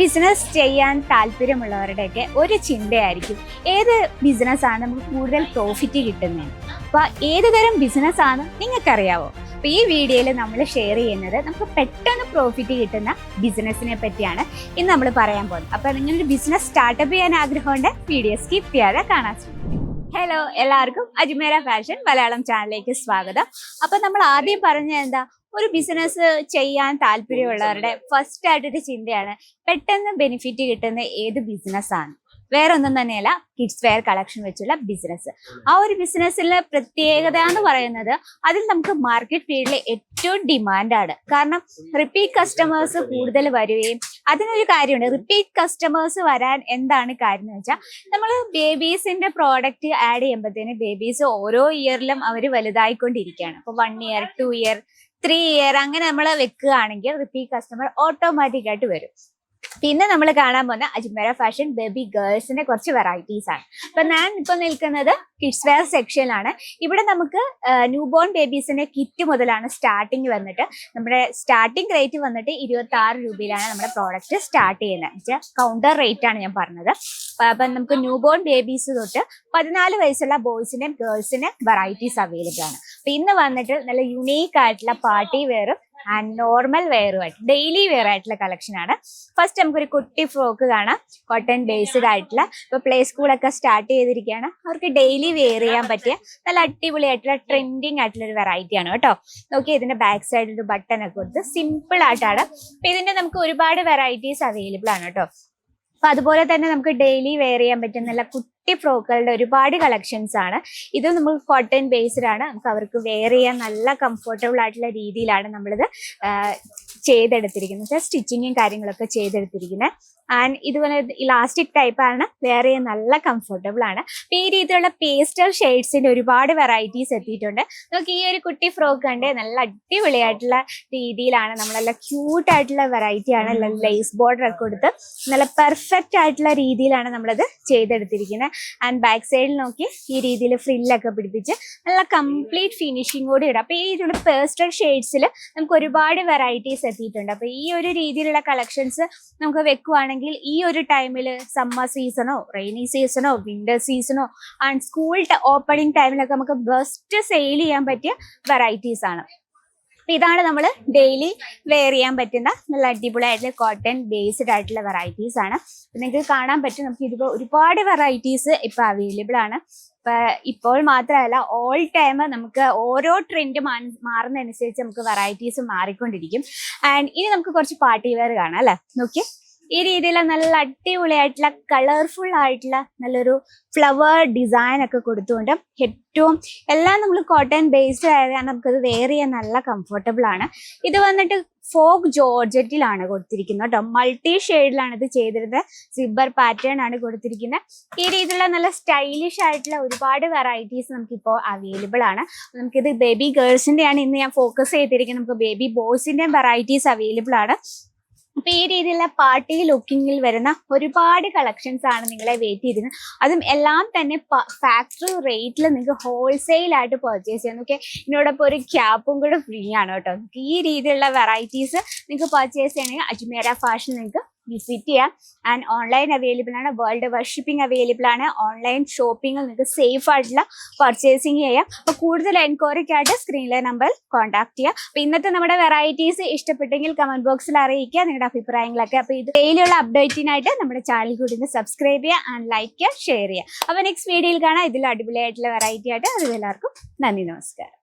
Business ചെയ്യാൻ താല്പര്യമുള്ളവരുടെയൊക്കെ ഒരു ചിന്തയായിരിക്കും. ഏത് ബിസിനസ്സാണ് നമുക്ക് കൂടുതൽ പ്രോഫിറ്റ് കിട്ടുന്നത് അപ്പോൾ ഏത് തരം ബിസിനസ്സാണ് നിങ്ങൾക്കറിയാവോ? അപ്പോൾ ഈ വീഡിയോയിൽ നമ്മൾ ഷെയർ ചെയ്യുന്നത് നമുക്ക് പെട്ടെന്ന് പ്രോഫിറ്റ് കിട്ടുന്ന ബിസിനസ്സിനെ പറ്റിയാണ് ഇന്ന് നമ്മൾ പറയാൻ പോകുന്നത്. അപ്പോൾ നിങ്ങളൊരു ബിസിനസ് സ്റ്റാർട്ടപ്പ് ചെയ്യാൻ ആഗ്രഹമുണ്ട് വീഡിയോ സ്കിപ്പ് ചെയ്യാതെ കാണാൻ ഹലോ എല്ലാവർക്കും അജ്മേര ഫാഷൻ മലയാളം ചാനലിലേക്ക് സ്വാഗതം. അപ്പം നമ്മൾ ആദ്യം പറഞ്ഞ എന്താ? ഒരു ബിസിനസ് ചെയ്യാൻ താല്പര്യമുള്ളവരുടെ ഫസ്റ്റ് ആയിട്ടൊരു ചിന്തയാണ് പെട്ടെന്ന് ബെനിഫിറ്റ് കിട്ടുന്ന ഏത് ബിസിനസ് ആണ്. വേറെ ഒന്നും തന്നെയല്ല കിഡ്സ് വെയർ കളക്ഷൻ വെച്ചുള്ള ബിസിനസ് ആ ഒരു ബിസിനസ്സിലെ പ്രത്യേകത എന്ന് പറയുന്നത് അതിൽ നമുക്ക് മാർക്കറ്റ് ഫീൽഡിൽ ഏറ്റവും ഡിമാൻഡാണ് കാരണം റിപ്പീറ്റ് കസ്റ്റമേഴ്സ് കൂടുതൽ വരികയും അതിനൊരു കാര്യമുണ്ട്. റിപ്പീറ്റ് കസ്റ്റമേഴ്സ് വരാൻ എന്താണ് കാര്യം എന്ന് വെച്ചാൽ നമ്മൾ ബേബീസിന്റെ പ്രോഡക്റ്റ് ആഡ് ചെയ്യുമ്പോഴത്തേന് ബേബീസ് ഓരോ ഇയറിലും അവർ വലുതായിക്കൊണ്ടിരിക്കുകയാണ്. അപ്പോൾ one year two year three year അങ്ങനെ നമ്മൾ വെക്കുകയാണെങ്കിൽ റിപ്പീറ്റ് കസ്റ്റമർ ഓട്ടോമാറ്റിക് ആയിട്ട് വരും. പിന്നെ നമ്മൾ കാണാൻ പോകുന്ന അജ്മേര ഫാഷൻ ബേബി ഗേൾസിന്റെ കുറച്ച് വെറൈറ്റീസ് ആണ്. അപ്പൊ ഞാൻ ഇപ്പൊ നിൽക്കുന്നത് കിഡ്സ് വെയർ സെക്ഷനിലാണ് ഇവിടെ നമുക്ക് ന്യൂ ബോൺ ബേബീസിന്റെ കിറ്റ് മുതലാണ് സ്റ്റാർട്ടിങ് വന്നിട്ട്. നമ്മുടെ സ്റ്റാർട്ടിങ് റേറ്റ് വന്നിട്ട് ഇരുപത്തി ആറ് രൂപയിലാണ് നമ്മുടെ പ്രോഡക്റ്റ് സ്റ്റാർട്ട് ചെയ്യുന്നത്. കൗണ്ടർ റേറ്റ് ആണ് ഞാൻ പറഞ്ഞത്. അപ്പൊ നമുക്ക് ന്യൂ ബോൺ ബേബീസ് തൊട്ട് പതിനാല് വയസ്സുള്ള ബോയ്സിന്റെയും ഗേൾസിന്റെ വെറൈറ്റീസ് അവൈലബിൾ ആണ്. ഇന്ന് വന്നിട്ട് നല്ല യുണീക്ക് ആയിട്ടുള്ള പാർട്ടി വെയറും ആൻഡ് നോർമൽ വെയറുമായിട്ട് ഡെയിലി വെയർ ആയിട്ടുള്ള കളക്ഷൻ ആണ്. ഫസ്റ്റ് നമുക്കൊരു കുട്ടി ഫ്രോക്ക് കാണാം കോട്ടൺ ബേസ്ഡ് ആയിട്ടുള്ള. ഇപ്പൊ പ്ലേ സ്കൂളൊക്കെ സ്റ്റാർട്ട് ചെയ്തിരിക്കുകയാണ്. അവർക്ക് ഡെയിലി വെയർ ചെയ്യാൻ പറ്റിയ നല്ല അടിപൊളിയായിട്ടുള്ള ട്രെൻഡിങ് ആയിട്ടുള്ള ഒരു വെറൈറ്റി ആണ് കേട്ടോ. നോക്കി ഇതിന്റെ ബാക്ക് സൈഡിൽ ഒരു ബട്ടൺ ഒക്കെ കൊടുത്ത് സിമ്പിൾ ആയിട്ടാണ്. അപ്പൊ ഇതിന്റെ നമുക്ക് ഒരുപാട് വെറൈറ്റീസ് അവൈലബിൾ ആണ് കേട്ടോ. അപ്പൊ അതുപോലെ തന്നെ നമുക്ക് ഡെയിലി വെയർ ചെയ്യാൻ പറ്റുന്ന നല്ല കുട്ടി ഫ്രോക്കുകളുടെ ഒരുപാട് കളക്ഷൻസ് ആണ്. ഇത് നമ്മൾ കോട്ടൺ ബേസ്ഡ് ആണ്. നമുക്ക് അവർക്ക് വെയർ ചെയ്യാൻ നല്ല കംഫർട്ടബിൾ ആയിട്ടുള്ള രീതിയിലാണ് നമ്മളിത് ചെയ്തെടുത്തിരിക്കുന്നത്. സ്റ്റിച്ചിങ്ങും കാര്യങ്ങളൊക്കെ ചെയ്തെടുത്തിരിക്കുന്നത്. ആൻഡ് ഇതുപോലെ ഇലാസ്റ്റിക് ടൈപ്പ് ആണ്. വേറെ നല്ല കംഫർട്ടബിൾ ആണ്. ഈ രീതിയിലുള്ള പേസ്റ്റൽ ഷെയ്ഡ്സിന്റെ ഒരുപാട് വെറൈറ്റീസ് എത്തിയിട്ടുണ്ട്. നമുക്ക് ഈ ഒരു കുട്ടി ഫ്രോക്ക് കണ്ടേ നല്ല അടിപൊളിയായിട്ടുള്ള രീതിയിലാണ് നമ്മളെല്ലാം ക്യൂട്ട് ആയിട്ടുള്ള വെറൈറ്റി ആണ് ലേസ് ബോർഡർ ഒക്കെ കൊടുത്ത് നല്ല പെർഫെക്റ്റ് ആയിട്ടുള്ള രീതിയിലാണ് നമ്മളത് ചെയ്തെടുത്തിരിക്കുന്നത് ആൻഡ് ബാക്ക് സൈഡിൽ നോക്കി ഈ രീതിയിൽ ഫ്രില്ലൊക്കെ പിടിപ്പിച്ച് നല്ല കംപ്ലീറ്റ് ഫിനിഷിംഗ് കൂടി ഇടാം. അപ്പൊ ഈ രീതിയിലുള്ള പേസ്റ്റൽ ഷെയ്ഡ്സിൽ നമുക്ക് ഒരുപാട് വെറൈറ്റീസ് എത്തിയിട്ടുണ്ട്. അപ്പൊ ഈ ഒരു രീതിയിലുള്ള കളക്ഷൻസ് നമുക്ക് വെക്കുവാണെങ്കിൽ ഈ ഒരു ടൈമിൽ സമ്മർ സീസണോ റെയിനി സീസണോ വിന്റർ സീസണോ ആൻഡ് സ്കൂൾ ഓപ്പണിംഗ് ടൈമിലൊക്കെ നമുക്ക് ബെസ്റ്റ് സെയിൽ ചെയ്യാൻ പറ്റിയ വെറൈറ്റീസ് ആണ്. ഇതാണ് നമ്മൾ ഡെയിലി വെയർ ചെയ്യാൻ പറ്റുന്ന നല്ല അടിപൊളിയായിട്ടുള്ള കോട്ടൺ ബേസ്ഡ് ആയിട്ടുള്ള വെറൈറ്റീസ് ആണ്. നിങ്ങൾക്ക് കാണാൻ പറ്റും നമുക്ക് ഇതിപ്പോൾ ഒരുപാട് വെറൈറ്റീസ് ഇപ്പൊ അവൈലബിൾ ആണ്. ഇപ്പൊ ഇപ്പോൾ മാത്രമല്ല ഓൾ ടൈം നമുക്ക് ഓരോ ട്രെൻഡ് മാറുന്നതനുസരിച്ച് നമുക്ക് വെറൈറ്റീസ് മാറിക്കൊണ്ടിരിക്കും. ആൻഡ് ഇനി നമുക്ക് കുറച്ച് പാർട്ടി വെയർ കാണാം അല്ലേ? നോക്കി ഈ രീതിയിലുള്ള നല്ല അടിപൊളിയായിട്ടുള്ള കളർഫുൾ ആയിട്ടുള്ള നല്ലൊരു ഫ്ലവർ ഡിസൈൻ ഒക്കെ കൊടുത്തുകൊണ്ട് ഏറ്റവും എല്ലാം നമ്മൾ കോട്ടൺ ബേസ്ഡ് ആയത് കാരണം നമുക്കത് വെയർ ചെയ്യാൻ നല്ല കംഫർട്ടബിൾ ആണ്. ഇത് വന്നിട്ട് ഫോക്ക് ജോർജറ്റിലാണ് കൊടുത്തിരിക്കുന്നത് കേട്ടോ. മൾട്ടി ഷെയ്ഡിലാണ് ഇത് ചെയ്തിരുന്നത്. സിബർ പാറ്റേൺ ആണ് കൊടുത്തിരിക്കുന്നത്. ഈ രീതിയിലുള്ള നല്ല സ്റ്റൈലിഷ് ആയിട്ടുള്ള ഒരുപാട് വെറൈറ്റീസ് നമുക്കിപ്പോൾ അവൈലബിൾ ആണ്. നമുക്കിത് ബേബി ഗേൾസിന്റെയാണ് ഇന്ന് ഞാൻ ഫോക്കസ് ചെയ്തിരിക്കുന്നത്. നമുക്ക് ബേബി ബോയ്സിന്റെയും വെറൈറ്റീസ് അവൈലബിൾ ആണ്. അപ്പൊ ഈ രീതിയിലുള്ള പാർട്ടി ലുക്കിങ്ങിൽ വരുന്ന ഒരുപാട് കളക്ഷൻസ് ആണ് നിങ്ങളെ വെയിറ്റ് ചെയ്തിരുന്നത്. അതും എല്ലാം തന്നെ ഫാക്ടറി റേറ്റിൽ നിങ്ങൾക്ക് ഹോൾസെയിൽ ആയിട്ട് പർച്ചേസ് ചെയ്യാം. ഓക്കെ ഇതിനോടൊപ്പം ഒരു ക്യാപ്പും കൂടെ ഫ്രീ ആണ് കേട്ടോ. ഈ രീതിയിലുള്ള വെറൈറ്റീസ് നിങ്ങൾക്ക് പർച്ചേസ് ചെയ്യണമെങ്കിൽ അജ്മേര ഫാഷൻ നിങ്ങൾക്ക് വിസിറ്റ് ചെയ്യാം. ആൻഡ് ഓൺലൈൻ അവൈലബിൾ ആണ്. വേൾഡ് വർഷിപ്പിംഗ് ഷിപ്പിംഗ് അവൈലബിൾ ആണ് ഓൺലൈൻ ഷോപ്പിംഗ് നിങ്ങൾക്ക് സേഫ് ആയിട്ടുള്ള പർച്ചേസിങ് ചെയ്യാം. അപ്പോൾ കൂടുതൽ എൻക്വയറിക്കായിട്ട് സ്ക്രീനിലെ നമ്പർ കോൺടാക്ട് ചെയ്യാം. അപ്പോൾ ഇന്നത്തെ നമ്മുടെ വെറൈറ്റീസ് ഇഷ്ടപ്പെട്ടെങ്കിൽ കമന്റ് ബോക്സിൽ അറിയിക്കുക. നിങ്ങളുടെ അഭിപ്രായങ്ങളൊക്കെ. അപ്പോൾ ഇത് ഡെയിലിയുള്ള അപ്ഡേറ്റിനായിട്ട് നമ്മുടെ ചാനൽ കൂടി ഒന്ന് സബ്സ്ക്രൈബ് ചെയ്യുക ആൻഡ് ലൈക്ക് ചെയ്യുക ഷെയർ ചെയ്യുക. അപ്പോൾ നെക്സ്റ്റ് വീഡിയോയിൽ കാണാം. ഇതിൽ അടിപൊളിയായിട്ടുള്ള വെറൈറ്റി ആയിട്ട്. അത് എല്ലാവർക്കും നന്ദി നമസ്കാരം.